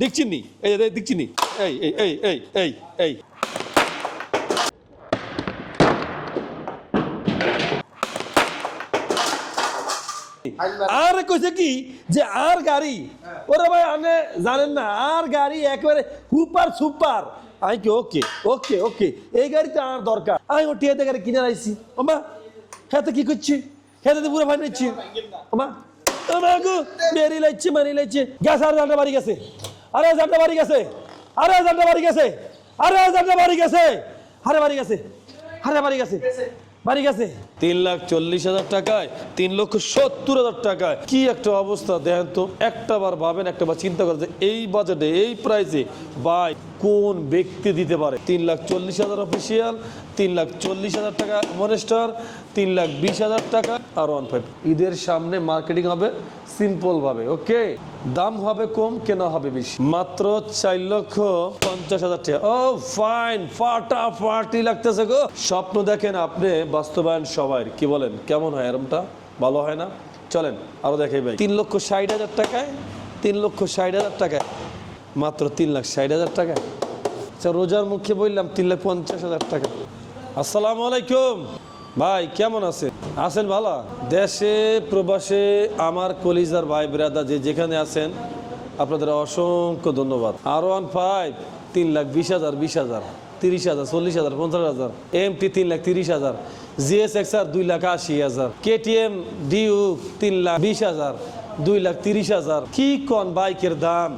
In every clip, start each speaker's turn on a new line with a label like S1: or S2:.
S1: দিকচিনি এই দিকচিনি এই এই এই এই এই আর কইছে কি যে আর গাড়ি ওরে ভাই আপনি জানেন না আর গাড়ি একবারে সুপার সুপার আমি কি ওকে ওকে ওকে এই গাড়িতে আর দরকার আমি ওটি হাতে গাড়ি কিনে আইছি ওমা হাতে কি করছি খেতে তো পুরো ভাই নিচ্ছি ওমা আমাকে বেরি লাগছে মারি লাগছে গ্যাস আর বাড়ি গেছে আরে জানতে বাড়ি গেছে আরে জানতে বাড়ি গেছে আরে জানতে বাড়ি গেছে আরে বাড়ি গেছে আরে বাড়ি গেছে বাড়ি গেছে তিন লাখ চল্লিশ হাজার টাকায় তিন লক্ষ সত্তর হাজার টাকায় কি একটা অবস্থা দেখেন তো একটা বার ভাবেন একটা বার চিন্তা করেন এই বাজেটে এই প্রাইসে বাই কোন ব্যক্তি দিতে পারে তিন লাখ চল্লিশ হাজার অফিসিয়াল তিন লাখ চল্লিশ হাজার টাকা মনেস্টার তিন লাখ বিশ হাজার টাকা আর ওয়ান ফাইভ ঈদের সামনে মার্কেটিং হবে সিম্পলভাবে ওকে দাম হবে কম কেনা হবে বেশি মাত্র চার লক্ষ পঞ্চাশ হাজার টাকা ও ফাইন ফাটা ফাটি লাগতেছে গো স্বপ্ন দেখেন আপনি বাস্তবায়ন সবাই কি বলেন কেমন হয় এরমটা ভালো হয় না চলেন আরও দেখাই ভাই তিন লক্ষ ষাট হাজার টাকায় তিন লক্ষ ষাট হাজার টাকায় মাত্র তিন লাখ ষাট হাজার টাকা আচ্ছা রোজার মুখে বললাম তিন লাখ পঞ্চাশ হাজার টাকা আসসালামু আলাইকুম ভাই কেমন আছে আছেন ভালো দেশে প্রবাসে আমার কলিজার ভাই বেরাদা যে যেখানে আছেন আপনাদের অসংখ্য ধন্যবাদ আর ওয়ান ফাইভ তিন লাখ বিশ হাজার বিশ হাজার তিরিশ হাজার চল্লিশ হাজার পঞ্চাশ হাজার এমটি তিন লাখ তিরিশ হাজার জিএস আর দুই লাখ আশি হাজার কেটিএম ডিউ তিন লাখ বিশ হাজার দুই লাখ তিরিশ হাজার কি কন বাইকের দাম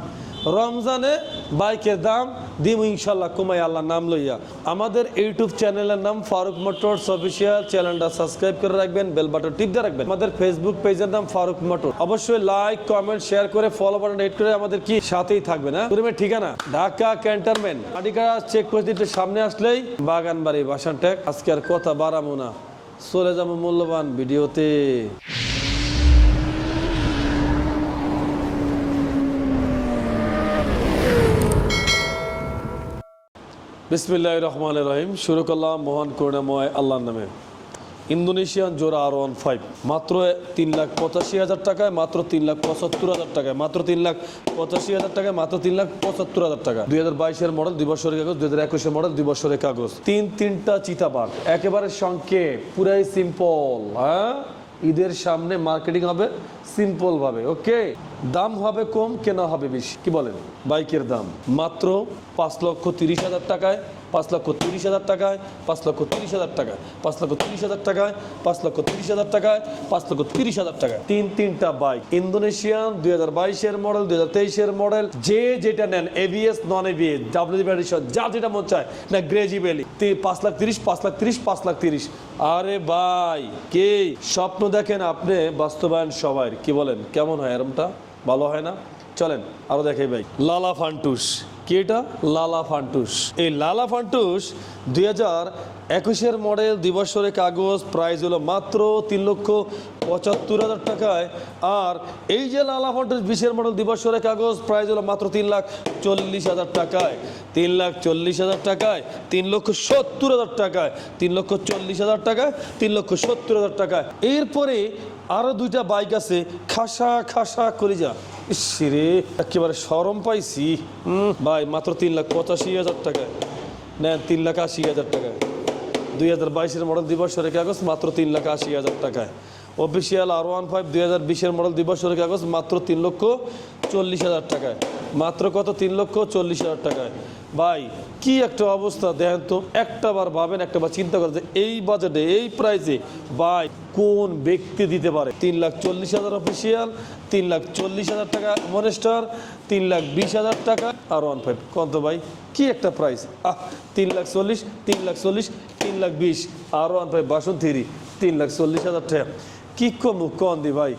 S1: রমজানে বাইকের দাম দিব ইনশাল্লাহ কুমাই আল্লাহ নাম লইয়া আমাদের ইউটিউব চ্যানেলের নাম ফারুক মোটরস অফিসিয়াল চ্যানেলটা সাবস্ক্রাইব করে রাখবেন বেল বাটন টিপ দিয়ে রাখবেন আমাদের ফেসবুক পেজের নাম ফারুক মোটর অবশ্যই লাইক কমেন্ট শেয়ার করে ফলো বাটন এড করে আমাদের কি সাথেই থাকবে না হ্যাঁ? পূর্বের ঠিকানা ঢাকা ক্যান্টনমেন্ট আটিকারা দিতে সামনে আসলেই বাগানবাড়ি বাসান ট্যাক আজকে আর কথা বাড়াবো না চলে যাবো মূল্যবান ভিডিওতে বিসমিল্লাহ রহমান রহিম শুরু করলাম মহান করুণাময় আল্লাহর নামে ইন্দোনেশিয়ান জোড়া আর ওয়ান ফাইভ মাত্র তিন লাখ পঁচাশি হাজার টাকায় মাত্র তিন লাখ পঁচাত্তর হাজার টাকায় মাত্র তিন লাখ পঁচাশি হাজার টাকায় মাত্র তিন লাখ পঁচাত্তর হাজার টাকা দুই হাজার বাইশের মডেল দুই বছরের কাগজ দুই হাজার একুশের মডেল দুই বছরের কাগজ তিন তিনটা চিতাবাঘ একেবারে সংক্ষেপ পুরাই সিম্পল হ্যাঁ ঈদের সামনে মার্কেটিং হবে সিম্পলভাবে ওকে দাম হবে কম কেনা হবে বেশি কি বলেন বাইকের দাম মাত্র পাঁচ লক্ষ তিরিশ হাজার টাকায় পাঁচ লক্ষ তিরিশ হাজার টাকায় পাঁচ লক্ষ তিরিশ হাজার টাকায় পাঁচ লক্ষ তিরিশ হাজার টাকায় পাঁচ লক্ষ তিরিশ হাজার টাকায় পাঁচ লক্ষ তিরিশ হাজার টাকায় তিন তিনটা বাইক ইন্দোনেশিয়ান দুই হাজার বাইশের মডেল দুই হাজার তেইশের মডেল যে যেটা নেন এবিএস নন এবিএস ডাব্লিউ ব্যাটারিশন যা যেটা মন চায় না গ্রেজি বেলি পাঁচ লাখ তিরিশ পাঁচ লাখ তিরিশ পাঁচ লাখ তিরিশ আরে ভাই কে স্বপ্ন দেখেন আপনি বাস্তবায়ন সবাই কি বলেন কেমন হয় এরমটা ভালো হয় না চলেন আরো দেখাই ভাই লালা ফান্টুস কি এটা লালা ফান্টুস এই লালা ফান্টুস দুই হাজার একুশের মডেল দিবসরে কাগজ প্রাইস হলো মাত্র তিন লক্ষ পঁচাত্তর হাজার টাকায় আর এই যে লালা ফান্টুস বিশের মডেল দিবসরে কাগজ প্রাইস হলো মাত্র তিন লাখ চল্লিশ হাজার টাকায় তিন লাখ চল্লিশ হাজার টাকায় তিন লক্ষ সত্তর হাজার টাকায় তিন লক্ষ চল্লিশ হাজার টাকায় তিন লক্ষ সত্তর হাজার টাকায় এরপরে আরও দুইটা বাইক আছে খাসা খাসা করে যা সিরে একেবারে সরম পাইছি ভাই মাত্র তিন লাখ পঁচাশি হাজার টাকায় নেন তিন লাখ আশি হাজার টাকায় দুই হাজার বাইশের মডেল দিবসের কাগজ মাত্র তিন লাখ আশি হাজার টাকায় অফিসিয়াল আর ওয়ান ফাইভ দুই হাজার বিশের মডেল দিবসের কাগজ মাত্র তিন লক্ষ চল্লিশ হাজার টাকায় মাত্র কত তিন লক্ষ চল্লিশ হাজার টাকায় ভাই কি একটা অবস্থা দেখেন তো একটা বার ভাবেন একটা বার চিন্তা করেন যে এই বাজেটে এই প্রাইসে বাই কোন ব্যক্তি দিতে পারে তিন লাখ চল্লিশ হাজার অফিসিয়াল তিন লাখ চল্লিশ হাজার টাকা মনেস্টার তিন লাখ বিশ হাজার টাকা আর ওয়ান ফাইভ কত ভাই কি একটা প্রাইস আহ তিন লাখ চল্লিশ তিন লাখ চল্লিশ তিন লাখ বিশ আর ওয়ান ফাইভ বাসন থ্রি তিন লাখ চল্লিশ হাজার টাকা কী কম কন দি ভাই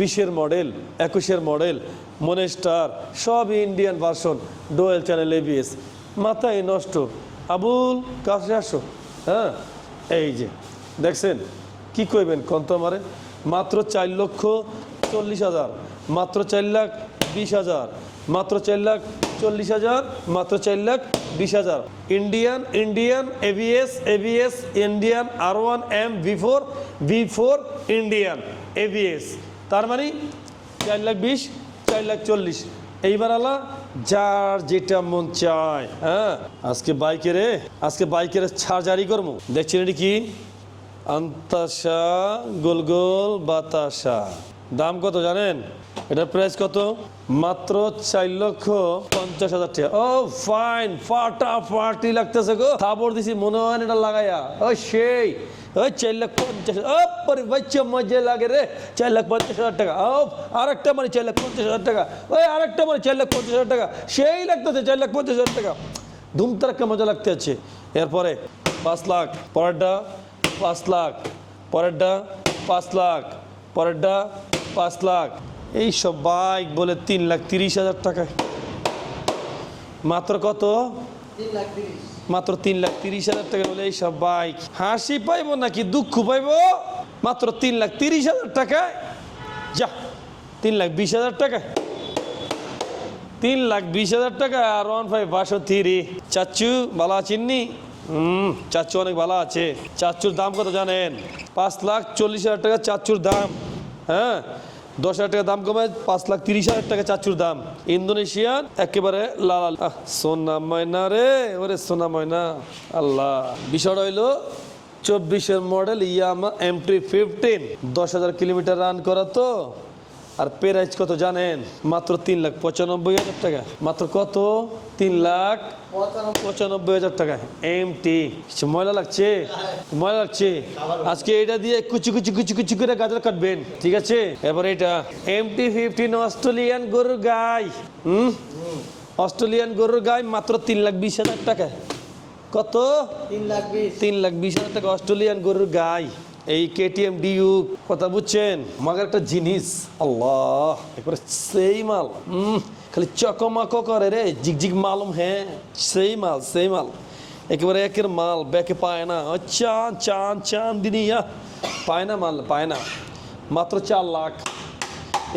S1: বিশের মডেল একুশের মডেল মনেস্টার সব Indian version dual channel ABS মাথায় নষ্ট আবুল কাছে আসো হ্যাঁ এই যে দেখছেন কি কইবেন কন্ত আমারে মাত্র চার লক্ষ চল্লিশ হাজার মাত্র চার লাখ বিশ হাজার মাত্র চার লাখ চল্লিশ হাজার মাত্র চার লাখ বিশ হাজার Indian Indian ABS ABS Indian R one M V four V four Indian ABS তার মানে চার লাখ বিশ চার লাখ চল্লিশ এইবার আলা যার যেটা মন চায় হ্যাঁ আজকে বাইকের আজকে বাইকের ছাড় জারি করবো দেখছেন এটি কি আন্তাসা গোল গোল বাতাসা দাম কত জানেন এটার প্রাইস কত মাত্র চার লক্ষ পঞ্চাশ হাজার টাকা ও ফাইন ফাটা ফাটি লাগতেছে গো খাবর দিছি মনে হয় এটা লাগাইয়া ও সেই ওই চার লাখ পঞ্চাশ ওপরে বাচ্চা মজা লাগে রে চার লাখ পঞ্চাশ হাজার টাকা ও আরেকটা মানে চার লাখ পঞ্চাশ হাজার টাকা ওই আরেকটা মানে চার লাখ পঞ্চাশ হাজার টাকা সেই লাগতেছে চার লাখ পঞ্চাশ হাজার টাকা মজা লাগতে এরপরে পাঁচ লাখ পরেরটা পাঁচ লাখ পাঁচ লাখ পরেরটা পাঁচ লাখ এই সব বাইক বলে তিন লাখ তিরিশ হাজার টাকায় মাত্র কত তিন লাখ তিরিশ মাত্র তিন লাখ তিরিশ হাজার টাকা হলে সব বাইক হাসি পাইবো নাকি দুঃখ পাইবো মাত্র তিন লাখ তিরিশ হাজার টাকায় যা তিন লাখ বিশ হাজার টাকা তিন লাখ বিশ হাজার টাকা আর ওয়ান ফাইভ বাসো থ্রি চাচু ভালো আছেন নি হুম চাচু অনেক ভালো আছে চাচুর দাম কত জানেন পাঁচ লাখ চল্লিশ হাজার টাকা চাচুর দাম হ্যাঁ দশ হাজার টাকা দাম কমে পাঁচ লাখ তিরিশ হাজার টাকা চাচুর দাম ইন্দোনেশিয়ান একেবারে লাল সোনা ময়না রে ওরে সোনা ময়না আল্লাহ বিষয়টা হইলো চব্বিশের model Yamaha M T fifteen দশ হাজার কিলোমিটার রান করা তো আর পেরাইজ কত জানেন মাত্র তিন লাখ পঁচানব্বই হাজার টাকা মাত্র কত তিন লাখ পঁচানব্বই হাজার টাকা এম টি ময়লা লাগছে ময়লা লাগছে আজকে এটা দিয়ে কুচি কুচি কুচি কুচি করে গাজর কাটবেন ঠিক আছে এবার এটা এম টি ফিফটিন অস্ট্রেলিয়ান গরুর গাই হুম অস্ট্রেলিয়ান গরুর গাই মাত্র তিন লাখ বিশ হাজার টাকা কত তিন লাখ বিশ হাজার টাকা অস্ট্রেলিয়ান গরুর গাই এই কেটিএম ডিউ কথা বুঝছেন মাগার একটা জিনিস আল্লাহ একবারে সেই মাল খালি চকমাকো করে রে জিগজিগ মালুম হ্যাঁ সেই মাল সেই মাল একেবারে একের মাল ব্যাকে পায় না চান চান চান দিনিয়া পায় না মাল পায় না মাত্র চার লাখ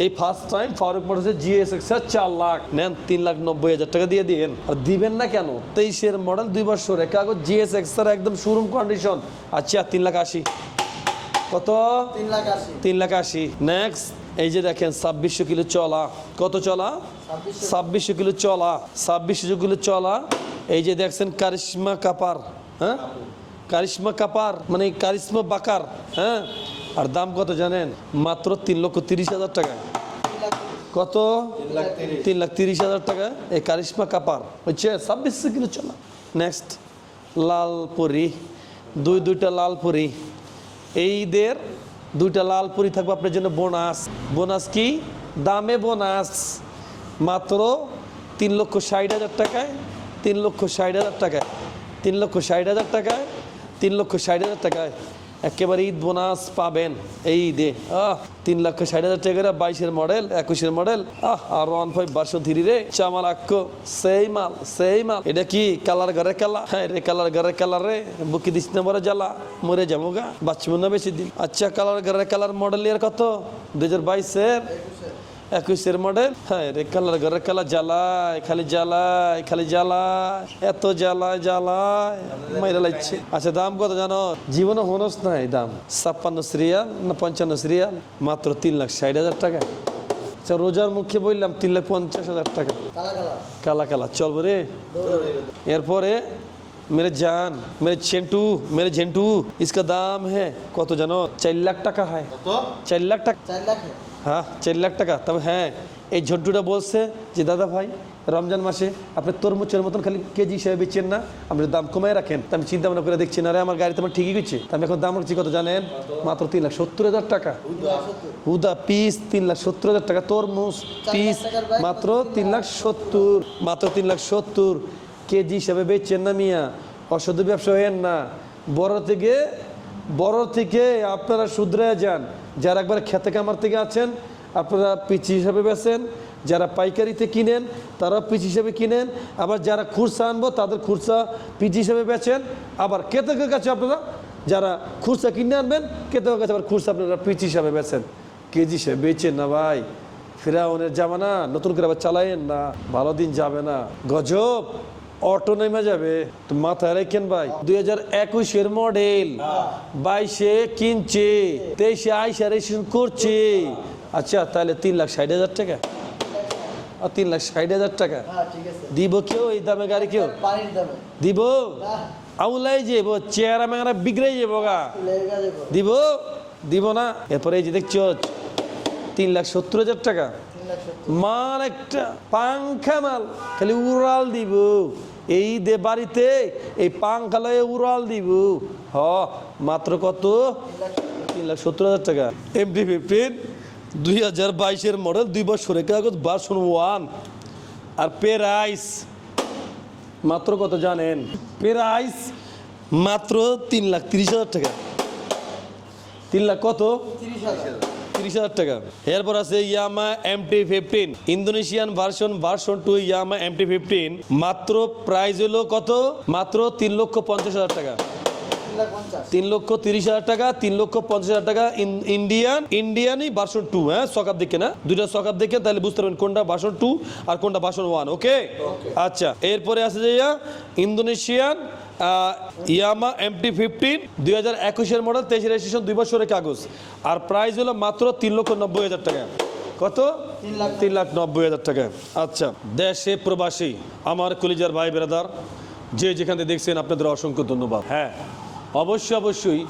S1: এই ফার্স্ট টাইম ফারুক মোটরসের জিএস এক্সার চার লাখ নেন তিন লাখ নব্বই হাজার টাকা দিয়ে দিন আর দিবেন না কেন তেইশের মডেল দুই বছর কাগজ জিএসএক্স এক্সার একদম শোরুম কন্ডিশন আচ্ছা তিন লাখ আশি কত তিন লাখ আশি নেক্সট এই যে দেখেন ছাব্বিশশো কিলো চলা কত চলা ছাব্বিশশো কিলো চলা ছাব্বিশশো কিলো চলা এই যে দেখছেন কারিশ্মা কাপার হ্যাঁ কারিশ্মা কাপার মানে কারিশ্মা বাকার হ্যাঁ আর দাম কত জানেন মাত্র তিন লক্ষ তিরিশ হাজার টাকা কত তিন লাখ তিরিশ হাজার টাকা এই কারিশ্মা কাপার হচ্ছে ছাব্বিশশো কিলো চলা নেক্সট লাল পরি দুই দুইটা লাল পরি এইদের দুইটা লাল পুরি থাকবে আপনার জন্য বোনাস বোনাস কি দামে বোনাস মাত্র তিন লক্ষ ষাট হাজার টাকায় তিন লক্ষ ষাট হাজার টাকায় তিন লক্ষ ষাট হাজার টাকায় তিন লক্ষ ষাট হাজার টাকায় একেবারে ঈদ বোনাস পাবেন এই ঈদে আহ তিন লক্ষ ষাট হাজার টাকা বাইশের মডেল একুশের মডেল আহ আর ওয়ান ফাইভ বারশো ধীরে রে চামাল আক্ষ সেই মাল সেই মাল এটা কি কালার ঘরে কালা হ্যাঁ রে কালার ঘরে কালার রে বুকি দিস না বলে জ্বালা মরে যাবো গা বাচ্চা বেশি দিন আচ্ছা কালার ঘরে কালার মডেল ইয়ার কত দু হাজার বাইশের একুশের মডেল হ্যাঁ রে কালার ঘরে কালা জ্বালায় খালি জ্বালায় খালি জ্বালায় এত জ্বালায় জ্বালায় মাইরা লাগছে আচ্ছা দাম কত জানো জীবনে হনস নাই দাম ছাপ্পান্ন সিরিয়াল না পঞ্চান্ন সিরিয়াল মাত্র তিন লাখ ষাট হাজার টাকা আচ্ছা রোজার মুখে বললাম তিন লাখ পঞ্চাশ হাজার টাকা কালা কালা চলবে রে এরপরে মেরে জান মেরে চেন্টু মেরে ঝেন্টু ইসকা দাম है কত জানো চার লাখ টাকা टका চার লাখ টাকা लाख टका হ্যাঁ চার লাখ টাকা তবে হ্যাঁ এই ঝড্ডুটা বলছে যে দাদা ভাই রমজান মাসে আপনি তরমুজের মতন খালি কেজি হিসেবে বেচেন না আপনি দাম কমায় রাখেন তা আমি চিন্তা ভাবনা করে দেখছি না রে আমার গাড়িতে আমার ঠিকই গেছে আমি এখন দাম রাখছি কত জানেন মাত্র তিন লাখ সত্তর হাজার টাকা উদা পিস তিন লাখ সত্তর হাজার টাকা তরমুজ পিস মাত্র তিন লাখ সত্তর মাত্র তিন লাখ সত্তর কেজি হিসাবে বেচেন না মিয়া অসদ ব্যবসা হয়েন না বড় থেকে বড় থেকে আপনারা শুধরে যান যারা একবার খেতে কামার থেকে আছেন আপনারা পিচি হিসাবে বেছেন যারা পাইকারিতে কিনেন তারা পিচ হিসাবে কিনেন আবার যারা খুরসা আনবো তাদের খুরসা পিচ হিসাবে বেছেন আবার কেতকের কাছে আপনারা যারা খুরসা কিনে আনবেন কেতকের কাছে আবার খুরসা আপনারা পিচ হিসাবে বেচেন কেজি হিসেবে বেচেন না ভাই ফিরাউনের জামানা নতুন করে আবার চালায়েন না ভালো দিন যাবে না গজব অটো নেমে যাবে তো মাথায় রেখেন ভাই দুই হাজার একুশের মডেল বাইশে কিনছে তেইশে আইসা রেজিস্ট্রেশন করছে আচ্ছা তাহলে তিন লাখ ষাট হাজার টাকা আর তিন লাখ ষাট হাজার টাকা হ্যাঁ, দিব কেউ এই দামে গাড়ি কেউ দিব আউলাই যাব চেহারা মেঙারা বিগড়ে যাব গা দিব দিব না এরপরে এই যে দেখছ তিন লাখ সত্তর হাজার টাকা মাল একটা পাংখা মাল খালি উড়াল দিব এই দে বাড়িতে এই পাংখালয়ে উড়াল দিব হ মাত্র কত তিন লাখ সত্তর হাজার টাকা ডি ফিফটিন দুই হাজার বাইশের মডেল দুই বছরে কাগজ বাসন ওয়ান আর পেরাইস মাত্র কত জানেন পেরাইস মাত্র তিন লাখ তিরিশ হাজার টাকা তিন লাখ কত তিরিশ হাজার তিরিশ হাজার টাকা এরপর আছে Yamaha M T fifteen Indonesian version version two Yamaha M T fifteen মাত্র প্রাইজ হলো কত মাত্র তিন লক্ষ পঞ্চাশ হাজার টাকা তিন লক্ষ তিরিশ হাজার টাকা তিন লক্ষ পঞ্চাশ হাজার টাকা ইন্ডিয়ান ইন্ডিয়ানই বাসন টু হ্যাঁ সকাপ দেখে না দুইটা সকাপ দেখে তাহলে বুঝতে পারবেন কোনটা বাসন টু আর কোনটা বাসন ওয়ান ওকে আচ্ছা এরপরে আছে যে ইন্দোনেশিয়ান ইয়ামা এমটি ফিফটিন দুই হাজার একুশের মডেল তেইশ রেজিস্ট্রেশন দুই বছরের কাগজ আর প্রাইস হলো মাত্র তিন লক্ষ নব্বই হাজার টাকা কত তিন লাখ নব্বই হাজার টাকা আচ্ছা দেশে প্রবাসী আমার কলিজার ভাই বেরাদার যে যেখান থেকে দেখছেন আপনাদের অসংখ্য ধন্যবাদ হ্যাঁ অবশ্যই অবশ্যই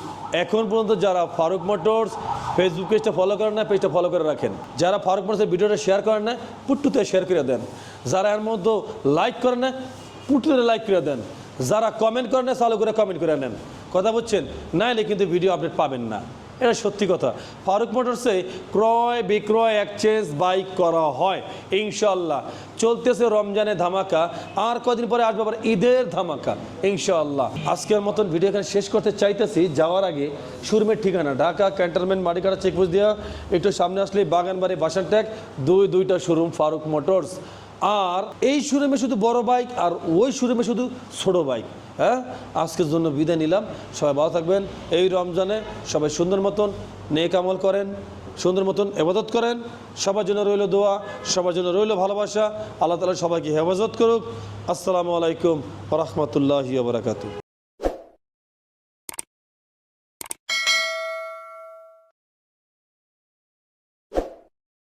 S1: এখন পর্যন্ত যারা ফারুক মোটরস ফেসবুক পেজটা ফলো করেন না পেজটা ফলো করে রাখেন যারা ফারুক মোটরসের ভিডিওটা শেয়ার করেন না পুট্টুতে শেয়ার করে দেন যারা এর মধ্যে লাইক করেন না পুট্টুতে লাইক করে দেন যারা কমেন্ট করেন চালু করে কমেন্ট করে নেন কথা বুঝছেন নাইলে কিন্তু ভিডিও আপডেট পাবেন না এটা সত্যি কথা ফারুক মোটরসে ক্রয় বিক্রয় এক্সচেঞ্জ বাইক করা হয় ইনশাল্লাহ চলতেছে রমজানের ধামাকা আর কদিন পরে আসবে আবার ঈদের ধামাকা ইনশাল্লাহ আজকের মতন ভিডিও এখানে শেষ করতে চাইতেছি যাওয়ার আগে সুরমের ঠিকানা ঢাকা ক্যান্টনমেন্ট মাটিকাটা চেকপোস্ট দিয়া একটু সামনে আসলে বাগানবাড়ি বাসান ট্যাগ দুই দুইটা শোরুম ফারুক মোটরস আর এই শোরুমে শুধু বড় বাইক আর ওই শোরুমে শুধু ছোট বাইক হ্যাঁ আজকের জন্য বিদায় নিলাম সবাই ভালো থাকবেন এই রমজানে সবাই সুন্দর মতন নেক আমল করেন সুন্দর মতন হেফাজত করেন সবার জন্য রইল দোয়া সবার জন্য রইল ভালোবাসা আল্লাহ তালা সবাইকে হেফাজত করুক আসসালামু আলাইকুম রহমতুল্লাহ বরাকাতু